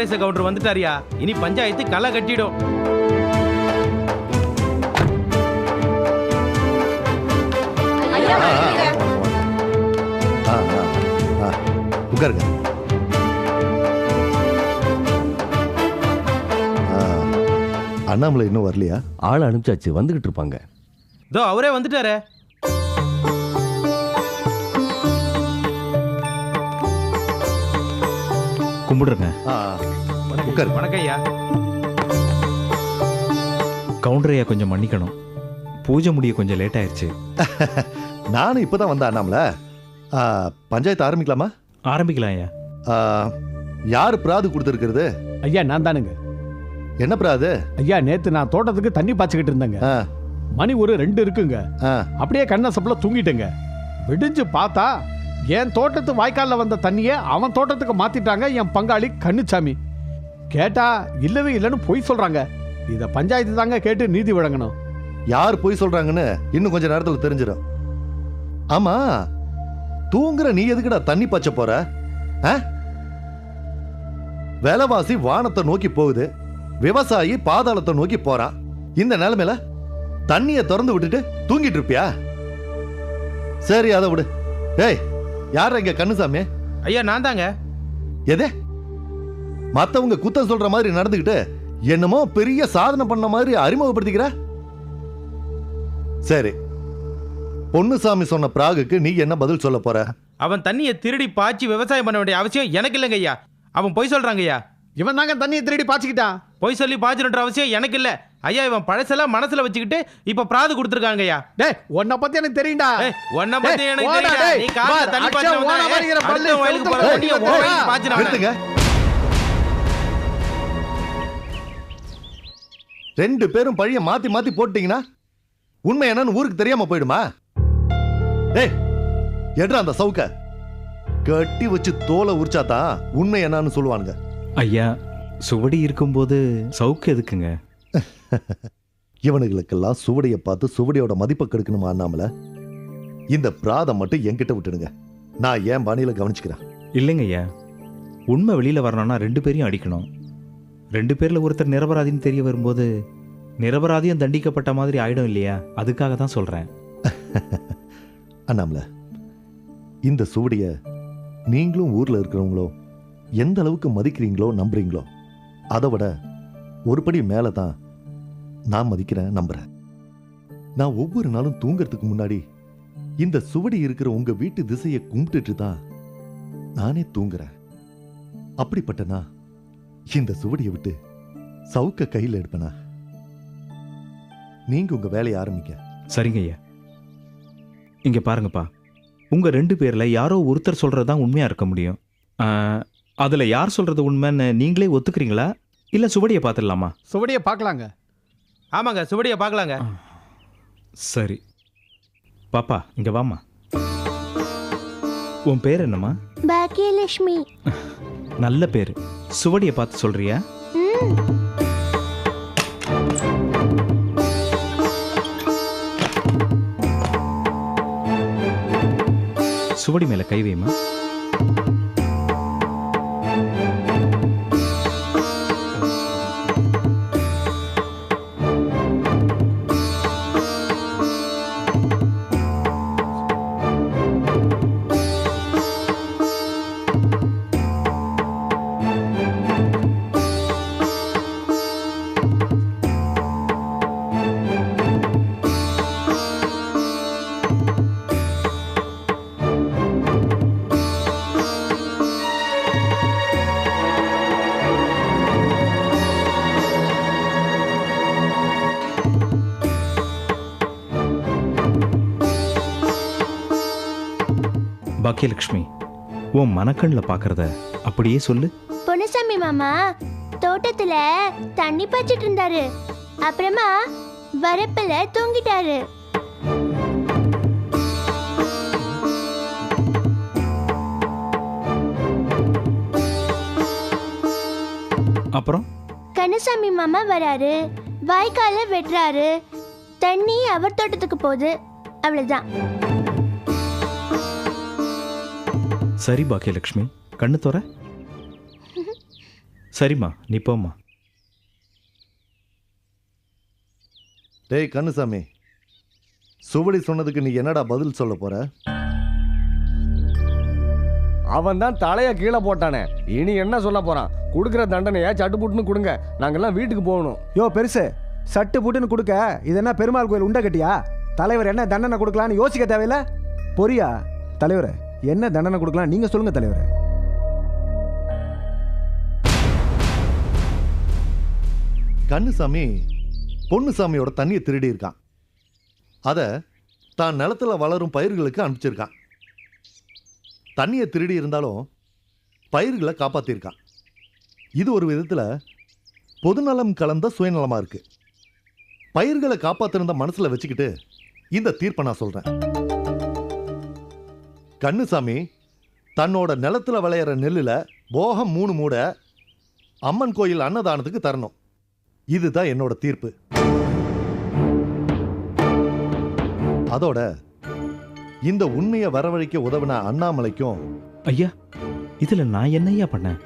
Kumaresa counter வந்துட்டாரியா? இனி பஞ்சாயத்து களை கட்டிடும். ஆ ஆ ஆ. உட்காருங்க. ஆ, அண்ணாமலை இன்னும் வரலையா? ஆள் அனுப்பிச்சாச்சு வந்துகிட்டு இருப்பாங்க. இதோ அவரே வந்துட்டாரே. கும்பிடுறேங்க. ஆ. உட்காரு. வணக்கம் ஐயா கவுண்டரையா கொஞ்சம் மன்னிக்கணும். பூஜை முடிய கொஞ்சம் லேட் ஆயிருச்சு. நானும் இப்பதான் வந்தேன் அண்ணாமலை. பஞ்சாயத்து ஆரம்பிக்கலாமா? ஆரம்பிக்கலாம் ஐயா. யாரு பிராது கொடுத்துருக்கிறது? ஐயா நான் தானுங்க. என்ன பிராது? ஐயா நேத்து நான் தோட்டத்துக்கு தண்ணி பாய்ச்சிக்கிட்டு இருந்தேங்க. ஆ, மணி ஒரு ரெண்டு இருக்குங்க. ஆ, அப்படியே கண்ண சப்பில தூங்கிட்டேங்க. விடிஞ்சு பார்த்தா என் தோட்டத்து வாய்க்கால்ல வந்த தண்ணியை அவன் தோட்டத்துக்கு மாத்திட்டாங்க என் பங்காளி கண்ணுச்சாமி கேட்டா இல்லவே இல்லைன்னு பொய் சொல்றாங்க. இத பஞ்சாயத்து தாங்க கேட்டு நீதி வழங்கணும். யார் போய் சொல்றாங்கன்னு இன்னும் கொஞ்ச நேரத்துல தெரிஞ்சிடும் ஆமா தூங்குற நீ எதுக்குடா தண்ணி பச்ச போற? ஆ? விலைவாசி வானத்தை நோக்கி போகுது. விவசாயி பாதாளத்தை நோக்கி போறான் இந்த நிலைமையில தண்ணியை திறந்து விட்டுட்டு தூங்கிட்டு இருப்பியா? சரி அதை விடு. ஏய் யார் இங்க கண்ணுசாமி ஐயா நான் தாங்க. எது? மத்தவங்க குத்தம் சொல்ற மாதிரி நடந்துக்கிட்டு என்னமோ பெரிய சாதனை பண்ண மாதிரி அறிமுகப்படுத்திக்கிற? சரி. பொன்னுசாமி சொன்ன பிராகுக்கு நீ என்ன பதில் சொல்ல போற? அவன் தண்ணியை திருடி பாய்ச்சி விவசாயம் பண்ண வேண்டிய அவசியம் எனக்கு இல்லைங்க ஐயா. அவன் பொய் சொல்றாங்க ஐயா. இவன் தாங்க தண்ணியை திருடி பாய்ச்சிக்கிட்டான் பொய் சொல்லி பாய்ச்சணுன்ற அவசியம் எனக்கு இல்ல. ஐயா இவன் பழசெல்லாம் மனசுல வச்சுக்கிட்டு இப்ப பிராது கொடுத்துருக்காங்க ஐயா. டேய் உன்னை பத்தி எனக்கு தெரியும்டா. ஏய், உன்னை பத்தி எனக்கு. டேய். நீ காலைல தண்ணி பாய்ச்ச ஓன மாதிரி பல்லு, வயலுக்கு போற தண்ணியை போய் உன் ரெண்டு பேரும் பழிய மாத்தி மாத்தி போட்டீங்கன்னா உண்மை என்னன்னு ஊருக்கு தெரியாம போயிடுமா? ஏய் எடுறா அந்த சவுக்க. கட்டி வச்சு தோலை உரிச்சாதான் உண்மை என்னன்னு சொல்லுவானுங்க. ஐயா சுவடி இருக்கும்போது சவுக்கு எதுக்குங்க? இவனுங்களுக்கெல்லாம் சுவடியை பார்த்து சுவடியோட மதிப்பை கெடுக்கணுமா அண்ணாமல? இந்த பிராதம் மட்டும் என்கிட்ட விட்டுடுங்க. நான் ஏன் பாணியில கவனிச்சுக்கிறேன்? இல்லைங்க ஐயா. உண்மை வெளியில வரணும்னா ரெண்டு பேரையும் அடிக்கணும். ரெண்டு பேரில் ஒருத்தர் நிரபராதின்னு தெரிய வரும்போது நிரபராதியும் தண்டிக்கப்பட்ட மாதிரி ஆயிடும் இல்லையா? அதுக்காக தான் சொல்கிறேன் அண்ணாமல இந்த சுவடிய நீங்களும் ஊரில் இருக்கிறவங்களோ எந்த அளவுக்கு மதிக்கிறீங்களோ நம்புறீங்களோ அதை விட ஒரு படி மேலே தான் நான் மதிக்கிறேன் நம்புகிறேன் நான் ஒவ்வொரு நாளும் தூங்கிறதுக்கு முன்னாடி இந்த சுவடி இருக்கிற உங்கள் வீட்டு திசையை கும்பிட்டுட்டு தான் நானே தூங்குறேன். அப்படிப்பட்டனா இந்த சுவடியை விட்டு சவுக்க கையில் எடுப்பேனா? நீங்க உங்க வேலையை ஆரம்பிக்க சரிங்க ஐயா இங்க பாருங்கப்பா. உங்க ரெண்டு பேர்ல யாரோ ஒருத்தர் சொல்றதுதான் உண்மையா இருக்க முடியும். அதுல யார் சொல்றது உண்மைன்னு நீங்களே ஒத்துக்கிறீங்களா? இல்ல சுவடியை பார்த்துடலாமா? சுவடியை பார்க்கலாங்க. ஆமாங்க சுவடியை பார்க்கலாங்க. சரி. பாப்பா இங்க வாம்மா. உன் பேர் என்னம்மா? பாக்கியலட்சுமி. நல்ல பேர். சுவடியை பார்த்து சொல்றியா? சுவடி மேல கை வைமா. பாக்கியலட்சுமி உன் மனக்கண்ணில் பார்க்கறத அப்படியே சொல்லு. பொன்னுசாமி மாமா தோட்டத்துல தண்ணி பாய்ச்சிட்டு இருந்தாரு. அப்புறமா வரப்புல தூங்கிட்டாரு. அப்புறம்? கண்ணசாமி மாமா வராரு. வாய்க்கால வெட்டுறாரு தண்ணி அவர் தோட்டத்துக்கு போகுது. அவ்வளவுதான். சரி பாக்கியலட்சுமி கண்ணு தோற. சரிம்மா நீ போம்மா. டேய் கண்ணுசாமி. சுவடி சொன்னதுக்கு நீ என்னடா பதில் சொல்ல போற? அவன் தான் தலைய கீழே போட்டானே. இனி என்ன சொல்ல போறான்? கொடுக்குற தண்டனைய சட்டுப்புட்டுன்னு கொடுங்க. நாங்கெல்லாம் வீட்டுக்கு போகணும். யோ பெருசு. சட்டு புட்டுன்னு கொடுக்க இது என்ன பெருமாள் கோயில் உண்டை கட்டியா? தலைவர் என்ன தண்டனை கொடுக்கலான்னு யோசிக்க தேவையில்ல? பொரியா தலைவர்? என்ன தண்டனை கொடுக்கலாம்? நீங்க சொல்லுங்க தலைவர். கண்ணுசாமி பொண்ணுசாமியோட தண்ணியை திருடி இருக்கான் அதை தான் நிலத்துல வளரும் பயிர்களுக்கு அனுப்பிச்சிருக்கான். தண்ணியை திருடி இருந்தாலும் பயிர்களை காப்பாத்திருக்கான். இது ஒரு விதத்துல பொதுநலம் கலந்த சுயநலமா இருக்கு. பயிர்களை காப்பாத்திருந்த மனசுல வச்சுக்கிட்டு இந்த தீர்ப்பை நான் சொல்றேன். கண்ணுசாமி தன்னோட நிலத்துல விளையிற நெல்லுல போகம் மூணு மூட அம்மன் கோயில் அன்னதானத்துக்கு தரணும். இதுதான் என்னோட தீர்ப்பு. அதோட இந்த உண்மையை வரவழைக்க உதவின அண்ணாமலைக்கும் ஐயா இதுல நான் என்னய்யா பண்ணேன்?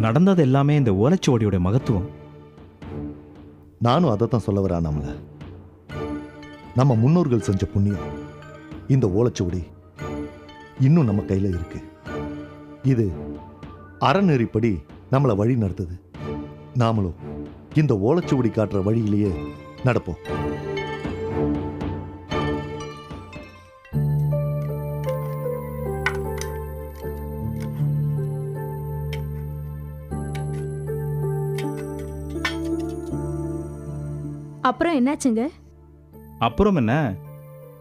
நடந்தது எல்லாமே இந்த ஓலைச்சுவடியோட மகத்துவம். நானும் அதை தான் சொல்ல வரேன் அண்ணாமலை. நம்ம முன்னோர்கள் செஞ்ச புண்ணியம் இந்த ஓலைச்சுவடி. இன்னும் நம்ம கையில இருக்கு. இது அறநெறிப்படி நம்மளை வழி நடத்துது. நாமளும் இந்த ஓலைச்சுவடி காட்டுற வழியிலேயே நடப்போம். அப்புறம் என்னாச்சுங்க? அப்புறம் என்ன?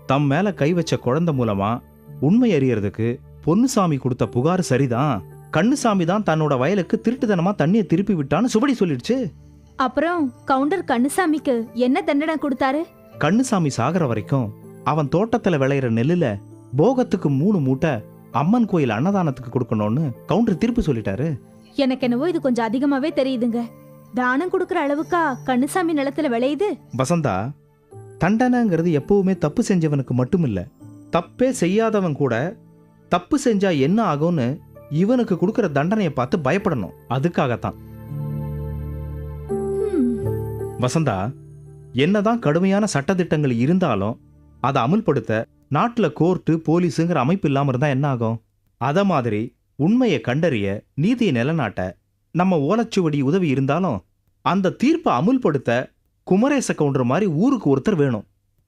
தம் மேல கை வச்ச குழந்தை மூலமா உண்மை அறியறதுக்கு பொன்னுசாமி கொடுத்த புகார் சரிதான். கண்ணுசாமி தான் தன்னோட வயலுக்கு திருட்டுத்தனமா தண்ணியை திருப்பி விட்டான்னு சுவடி சொல்லிடுச்சு. அப்புறம் கவுண்டர் கண்ணுசாமிக்கு என்ன தண்டனை கொடுத்தாரு? கண்ணுசாமி சாகர வரைக்கும் அவன் தோட்டத்துல விளையிற நெல்லுல போகத்துக்கு மூணு மூட்டை அம்மன் கோயில் அன்னதானத்துக்கு கொடுக்கணும்னு கவுண்டர் திருப்பி சொல்லிட்டாரு. எனக்கு என்னவோ இது கொஞ்சம் அதிகமாவே தெரியுதுங்க. தானம் கொடுக்கற அளவுக்கா கண்ணுசாமி நிலத்துல விளையுது? வசந்தா தண்டனைங்கிறது எப்பவுமே தப்பு செஞ்சவனுக்கு மட்டும் இல்ல தப்பே செய்யாதவன் கூட தப்பு செஞ்சா என்ன ஆகும்னு இவனுக்கு கொடுக்குற தண்டனையை பார்த்து பயப்படணும். அதுக்காகத்தான். வசந்தா என்னதான் கடுமையான சட்டத்திட்டங்கள் இருந்தாலும் அதை அமுல்படுத்த நாட்டுல கோர்ட்டு போலீஸுங்கிற அமைப்பு இல்லாமல் இருந்தா என்ன ஆகும்? அத மாதிரி உண்மையை கண்டறிய நீதியை நிலநாட்ட நம்ம ஓலைச்சுவடி உதவி இருந்தாலும் அந்த தீர்ப்பை அமுல்படுத்த குமரேச கவுண்டர் மாதிரி ஊருக்கு ஒருத்தர் வேணும்.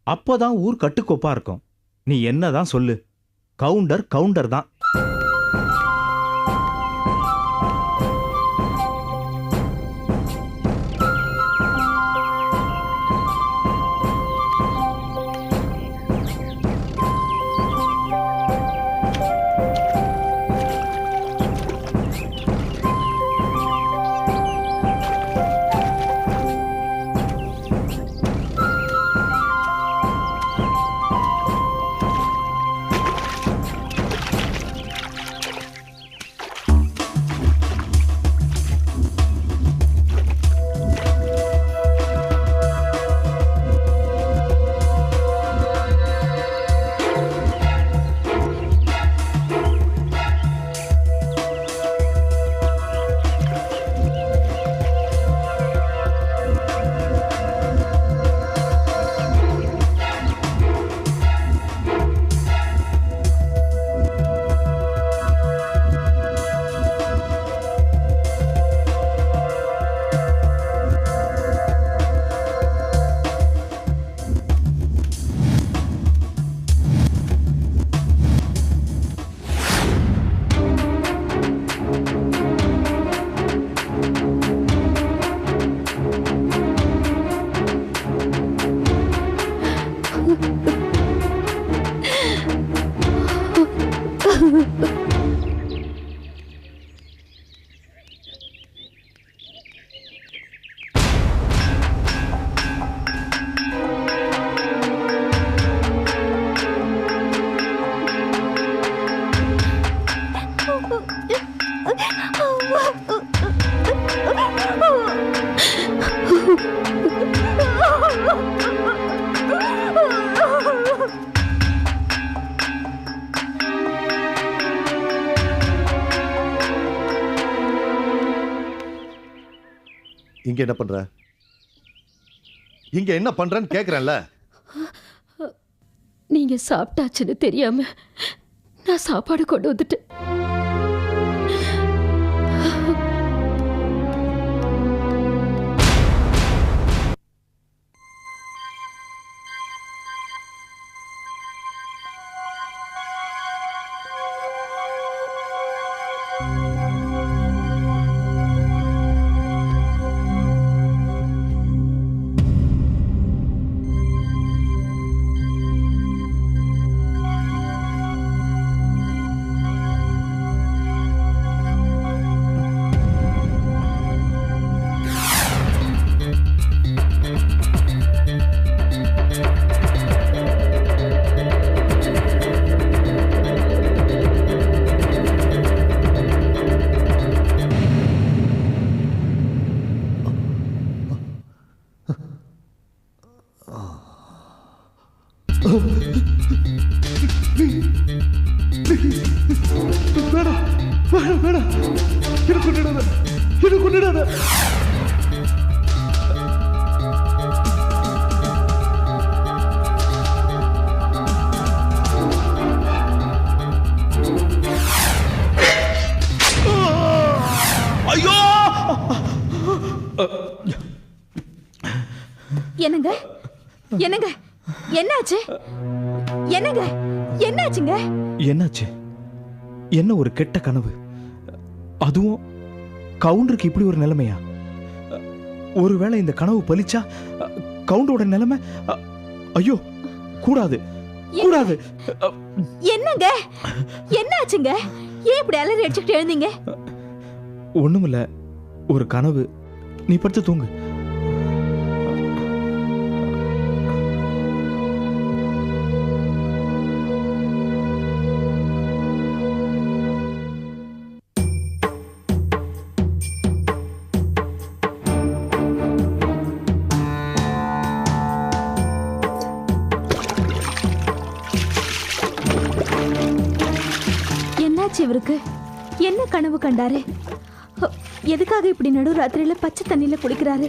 அப்போதான் ஊர் கட்டுக்கோப்பா இருக்கும். நீ என்னதான் சொல்லு? கவுண்டர் கவுண்டர் தான் இங்க என்ன பண்ற? இங்க என்ன பண்றேன்னு கேக்குறேன்ல. நீங்க சாப்பிட்டாச்சுன்னு தெரியாம நான் சாப்பாடு கொண்டு வந்துட்டேன். என்னங்க? என்னங்க? என்னாச்சு? என்னங்க? என்னாச்சுங்க? என்னாச்சு? என்ன ஒரு கெட்ட கனவு? அதுவும் கவுண்டருக்கு இப்படி ஒரு நிலைமையா? ஒருவேளை இந்த கனவு பலிச்சா கவுண்டரோட நிலைமை ஐயோ கூடாது கூடாது. என்னங்க? என்னாச்சுங்க? ஏன் இப்படி அலறி அடிச்சுக்கிட்டு எழுந்தீங்க? ஒண்ணுமில்ல ஒரு கனவு. நீ படுத்து தூங்கு. என்னாச்சு இவருக்கு? என்ன கனவு கண்டாரு? எதுக்காக இப்படி நடு ராத்திரியில பச்சை தண்ணியில குளிக்கிறாரு?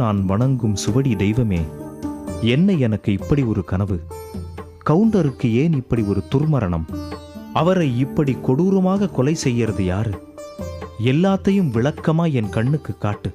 நான் வணங்கும் சுவடி தெய்வமே என்ன எனக்கு இப்படி ஒரு கனவு. கவுண்டருக்கு ஏன் இப்படி ஒரு துர்மரணம்? அவரை இப்படி கொடூரமாக கொலை செய்யறது யாரு? எல்லாத்தையும் விளக்கமா என் கண்ணுக்கு காட்டு.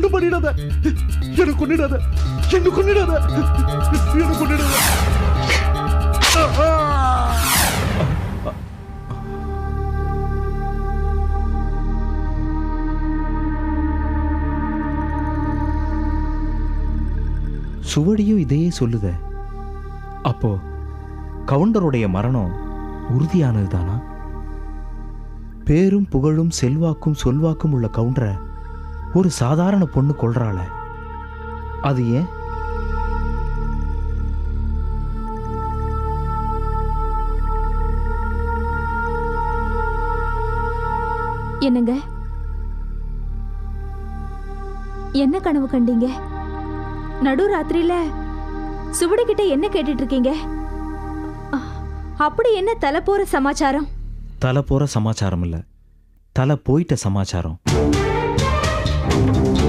ஒண்ணு பண்ணிடாத. என்ன கொன்னிடாத. என்ன கொன்னிடாத. என்ன கொன்னிடாத. சுவடியும் இதையே சொல்லுதே. அப்போ? கவுண்டருடைய மரணம் உறுதியானது தானா பேரும் புகழும் செல்வாக்கும் சொல்வாக்கும் உள்ள கவுண்டரை ஒரு சாதாரண பொண்ணு கொல்றாள. அது ஏன்? என்னங்க? என்ன கனவு கண்டீங்க? நடு ராத்திரியில சுவடி கிட்ட என்ன கேட்டுட்டு இருக்கீங்க அப்படி என்ன தலை போற சமாச்சாரம்? தலை போற சமாச்சாரம் இல்ல. தலை போயிட்ட சமாச்சாரம். Thank you.